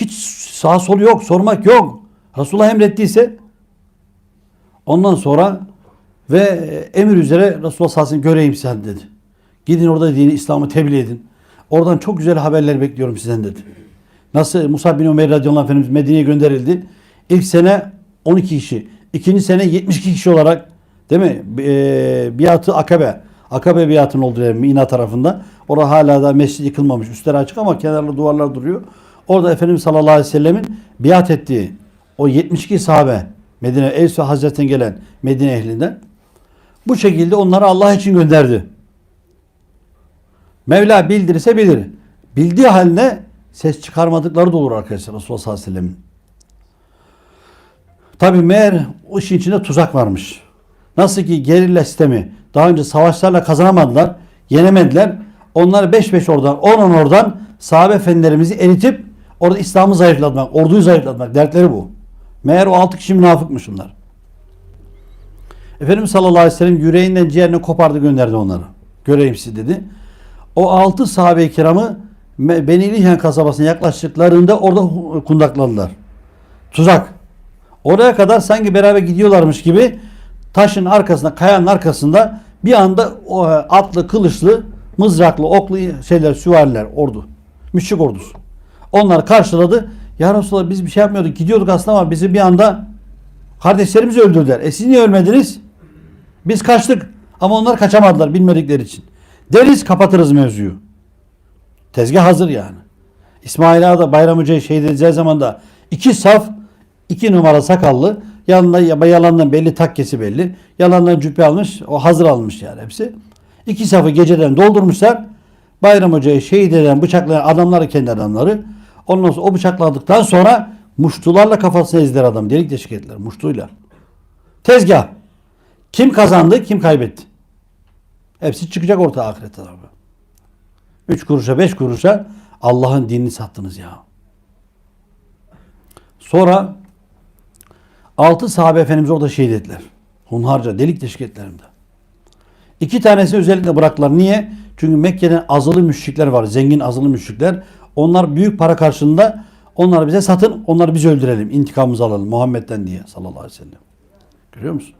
Hiç sağ sol yok, sormak yok. Resulullah emrettiyse ondan sonra ve emir üzere Resulullah sellem göreyim sen dedi. Gidin orada dini İslam'ı tebliğ edin. Oradan çok güzel haberler bekliyorum sizden dedi. Nasıl Musa bin Ömer radıyallahu anh Efendimiz Medine'ye gönderildi. İlk sene 12 kişi. ikinci sene 72 kişi olarak değil mi? E, biatı Akabe. Akabe biatının olduğu yer Mina tarafında. Orada hala da mescid yıkılmamış. Üstleri açık ama kenarlı duvarlar duruyor. Orada Efendimiz sallallahu aleyhi ve sellemin biat ettiği o 72 sahabe Medine Evs ve Hazretten gelen Medine ehlinden bu şekilde onları Allah için gönderdi. Mevla bildirirse bilir. Bildiği haline ses çıkarmadıkları da olur arkadaşlar Resulullah sallallahu aleyhi ve sellem'in. Tabi meğer o işin içinde tuzak varmış. Nasıl ki gerilla sistemi daha önce savaşlarla kazanamadılar, yenemediler. Onlar 5-5 oradan, 10-10 oradan sahabe efendilerimizi eritip orada İslam'ı zayıflatmak, orduyu zayıflatmak dertleri bu. Meğer o 6 kişi münafıkmış bunlar. Efendimiz sallallahu aleyhi ve sellem yüreğinden ciğerini kopardı gönderdi onları. Göreyim sizi dedi. O 6 sahabe-i kiramı Beni Lihyan kasabasına yaklaştıklarında orada kundakladılar. Tuzak. Oraya kadar sanki beraber gidiyorlarmış gibi taşın arkasında, kayanın arkasında bir anda o, e, atlı, kılıçlı, mızraklı, oklu şeyler, süvariler, ordu. Müşrik ordusu. Onlar karşıladı. Ya Resulallah biz bir şey yapmıyorduk. Gidiyorduk aslında ama bizi bir anda kardeşlerimizi öldürdüler. E siz niye ölmediniz? Biz kaçtık. Ama onlar kaçamadılar bilmedikleri için. Deriz kapatırız mevzuyu. Tezgah hazır yani. İsmail Ağa da Bayram Hoca'yı şehit edeceği zaman da iki saf, iki numara sakallı, yanında ya- yalandan belli takkesi belli. Yalandan cübbe almış, o hazır almış yani hepsi. İki safı geceden doldurmuşlar. Bayram Hoca'yı şehit eden, bıçaklayan adamları kendi adamları. Ondan sonra o bıçakladıktan sonra muştularla kafasına ezdiler adam. Delik deşik ettiler muştuyla. Tezgah. Kim kazandı, kim kaybetti? Hepsi çıkacak ortaya ahiret tarafı. Üç kuruşa, beş kuruşa Allah'ın dinini sattınız ya. Sonra altı sahabe efendimiz orada şehit ettiler. Hunharca, delik deşik ettilerinde. İki tanesi özellikle bıraktılar. Niye? Çünkü Mekke'den azılı müşrikler var. Zengin azılı müşrikler. Onlar büyük para karşılığında onları bize satın, onları biz öldürelim. intikamımızı alalım Muhammed'den diye sallallahu aleyhi ve sellem. Görüyor musun?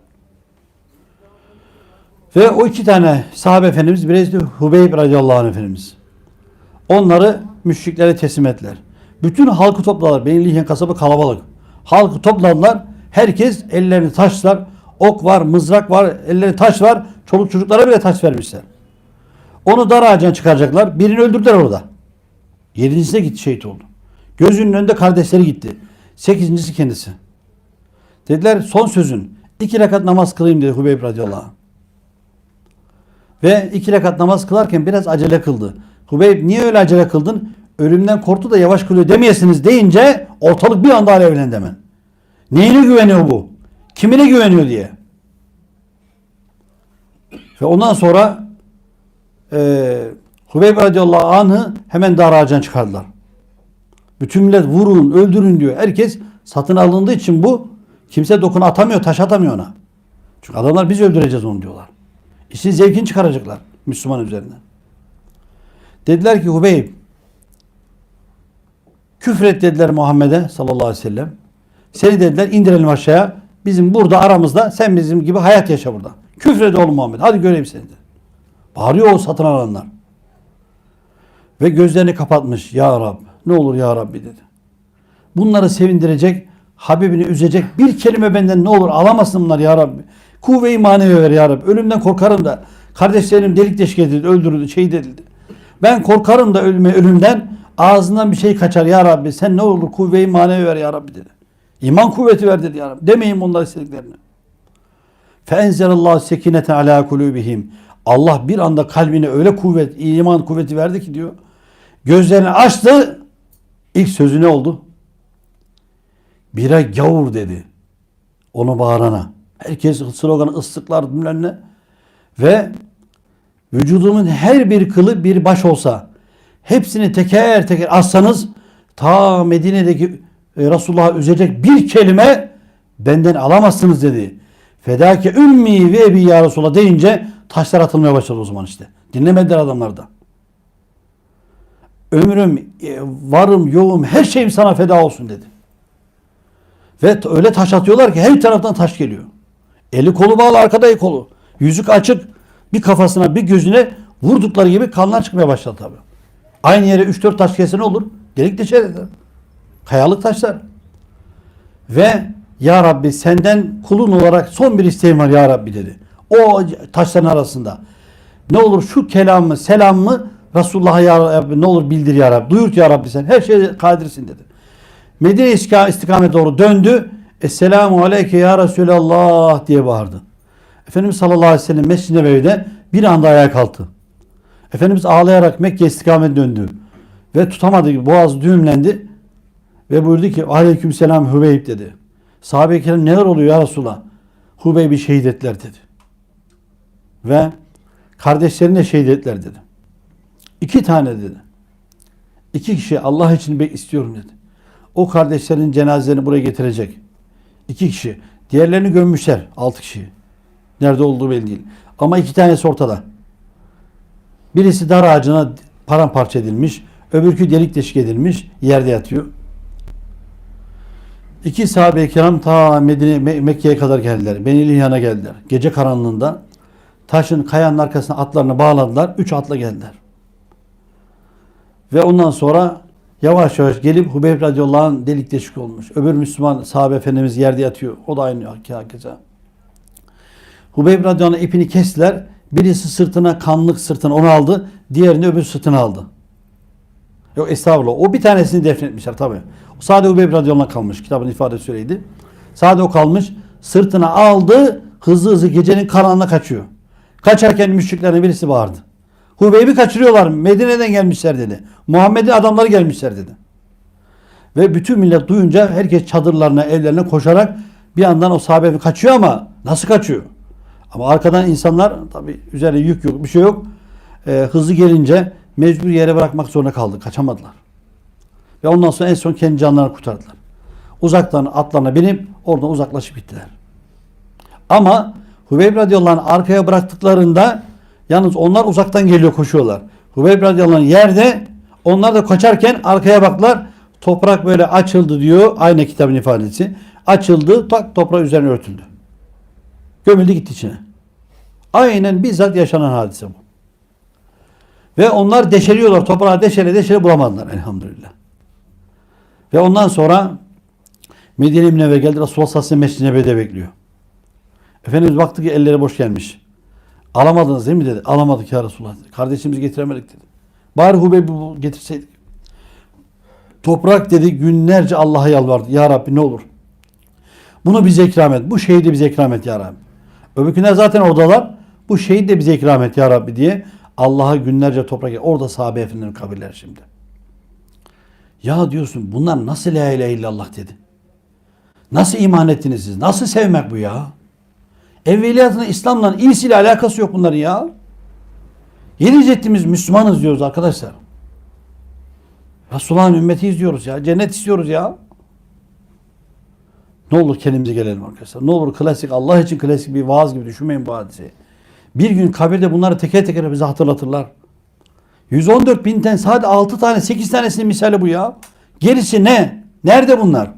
Ve o iki tane sahabe efendimiz birisi Hubeyb radıyallahu anh efendimiz. Onları müşriklere teslim ettiler. Bütün halkı topladılar. Beni Lihyen kasabı kalabalık. Halkı topladılar. Herkes ellerini taşlar. Ok var, mızrak var, ellerine taş var. Çoluk çocuklara bile taş vermişler. Onu dar ağacına çıkaracaklar. Birini öldürdüler orada. Yedincisine gitti şehit oldu. Gözünün önünde kardeşleri gitti. Sekizincisi kendisi. Dediler son sözün. iki rekat namaz kılayım dedi Hubeyb radıyallahu anh. Ve iki rekat namaz kılarken biraz acele kıldı. Hubeyb niye öyle acele kıldın? Ölümden korktu da yavaş kılıyor demeyesiniz deyince ortalık bir anda alevlendi hemen. Neyine güveniyor bu? Kimine güveniyor diye. Ve ondan sonra e, Hubeyb radıyallahu anh'ı hemen dar ağacına çıkardılar. Bütün millet vurun, öldürün diyor. Herkes satın alındığı için bu kimse dokun atamıyor, taş atamıyor ona. Çünkü adamlar biz öldüreceğiz onu diyorlar. İşin zevkini çıkaracaklar Müslüman üzerinden. Dediler ki Hubeyb küfret dediler Muhammed'e sallallahu aleyhi ve sellem. Seni dediler indirelim aşağıya. Bizim burada aramızda sen bizim gibi hayat yaşa burada. Küfret oğlum Muhammed. Hadi göreyim seni de. Bağırıyor o satın alanlar. Ve gözlerini kapatmış. Ya Rab ne olur ya Rabbi dedi. Bunları sevindirecek, Habibini üzecek bir kelime benden ne olur alamasın bunlar ya Rabbi. Kuvve-i manevi ver ya Rabbi. Ölümden korkarım da kardeşlerim delik deşik edildi, öldürüldü, şehit edildi. Ben korkarım da ölüme, ölümden ağzından bir şey kaçar ya Rabbi. Sen ne olur kuvve-i manevi ver ya Rabbi dedi. İman kuvveti ver dedi ya Rabbi. Demeyin bunlar istediklerini. Feenzelallahu sekineten ala kulubihim. Allah bir anda kalbine öyle kuvvet, iman kuvveti verdi ki diyor. Gözlerini açtı. İlk sözü ne oldu? Bire gavur dedi. Onu bağırana. Herkes sloganı ıslıklar bilmem. Ve vücudumun her bir kılı bir baş olsa hepsini teker teker assanız ta Medine'deki e, Resulullah'ı üzecek bir kelime benden alamazsınız dedi. Fedake ümmi ve ebi ya Resulallah deyince taşlar atılmaya başladı o zaman işte. Dinlemediler adamlar da. Ömrüm, e, varım, yoğum, her şeyim sana feda olsun dedi. Ve öyle taş atıyorlar ki her taraftan taş geliyor. Eli kolu bağlı, arkada kolu. Yüzük açık. Bir kafasına, bir gözüne vurdukları gibi kanlar çıkmaya başladı tabii. Aynı yere 3-4 taş kese ne olur? Delik deşer eder. Kayalık taşlar. Ve Ya Rabbi senden kulun olarak son bir isteğim var Ya Rabbi dedi. O taşların arasında. Ne olur şu kelamı, selamımı Resulullah'a Ya Rabbi ne olur bildir Ya Rabbi. Duyurt Ya Rabbi sen. Her şeye kadirsin dedi. Medine istika- istikamet doğru döndü. Esselamu aleyke ya Resulallah diye bağırdı. Efendimiz sallallahu aleyhi ve sellem Mescid-i Nebevi'de bir anda ayağa kalktı. Efendimiz ağlayarak Mekke istikamet döndü. Ve tutamadı. Boğaz düğümlendi. Ve buyurdu ki aleyküm selam Hübeyb dedi. Sahabe-i kiram neler oluyor ya Resulallah? Hübeyb'i şehit ettiler dedi. Ve kardeşlerini de şehit ettiler dedi. İki tane dedi. İki kişi Allah için bek istiyorum dedi. O kardeşlerin cenazelerini buraya getirecek. İki kişi. Diğerlerini gömmüşler. Altı kişi. Nerede olduğu belli değil. Ama iki tanesi ortada. Birisi dar ağacına paramparça edilmiş. Öbürkü delik deşik edilmiş. Yerde yatıyor. İki sahabe-i kiram ta Medine, Me- Mekke'ye kadar geldiler. Benili'nin yanına geldiler. Gece karanlığında taşın kayanın arkasına atlarını bağladılar. Üç atla geldiler. Ve ondan sonra yavaş yavaş gelip Hubeyb radıyallahu anh delik deşik olmuş. Öbür Müslüman sahabe efendimiz yerde yatıyor. O da aynı hakeza. Hubeyb radıyallahu anh ipini kestiler. Birisi sırtına kanlık sırtına onu aldı. Diğerini öbür sırtına aldı. Yok estağfurullah. O bir tanesini defnetmişler tabi. O sade Hubeyb radıyallahu anh kalmış. Kitabın ifadesi öyleydi. Sade o kalmış. Sırtına aldı. Hızlı hızlı gecenin karanlığına kaçıyor. Kaçarken müşriklerden birisi bağırdı. Hubeyb'i kaçırıyorlar. Medine'den gelmişler dedi. Muhammed'in adamları gelmişler dedi. Ve bütün millet duyunca herkes çadırlarına, evlerine koşarak bir yandan o sahabe kaçıyor ama nasıl kaçıyor? Ama arkadan insanlar tabi üzerine yük yok, bir şey yok. Ee, hızlı gelince mecbur yere bırakmak zorunda kaldı. Kaçamadılar. Ve ondan sonra en son kendi canlarını kurtardılar. Uzaktan atlarına binip oradan uzaklaşıp gittiler. Ama Hubeyb radıyallahu anh arkaya bıraktıklarında yalnız onlar uzaktan geliyor koşuyorlar. Hubeyb radıyallahu anh yerde onlar da kaçarken arkaya baktılar. Toprak böyle açıldı diyor. Aynı kitabın ifadesi. Açıldı tak toprağı üzerine örtüldü. Gömüldü gitti içine. Aynen bizzat yaşanan hadise bu. Ve onlar deşeliyorlar. Toprağı deşele deşele bulamadılar elhamdülillah. Ve ondan sonra Medine Münevver geldi. Resulullah sallallahu aleyhi ve sellem Mescid-i bekliyor. Efendimiz baktı ki elleri boş gelmiş. Alamadınız değil mi dedi. Alamadık ya Resulullah dedi. Kardeşimizi getiremedik dedi. Bari Hubeyb'i getirseydik. Toprak dedi günlerce Allah'a yalvardı. Ya Rabbi ne olur. Bunu bize ikram et. Bu şehidi bize ikram et ya Rabbi. Öbürküler zaten oradalar. Bu şehit de bize ikram et ya Rabbi diye Allah'a günlerce toprak Orada sahabe efendilerin kabirleri şimdi. Ya diyorsun bunlar nasıl la ilahe illallah dedi. Nasıl iman ettiniz siz? Nasıl sevmek bu ya? Evveliyatına İslam'la iyisiyle alakası yok bunların ya. Yedi ceddimiz Müslümanız diyoruz arkadaşlar. Resulullah'ın ümmetiyiz diyoruz ya. Cennet istiyoruz ya. Ne olur kendimize gelelim arkadaşlar. Ne olur klasik Allah için klasik bir vaaz gibi düşünmeyin bu hadiseyi. Bir gün kabirde bunları teker teker bize hatırlatırlar. 114 binden sadece 6 tane 8 tanesinin misali bu ya. Gerisi ne? Nerede bunlar?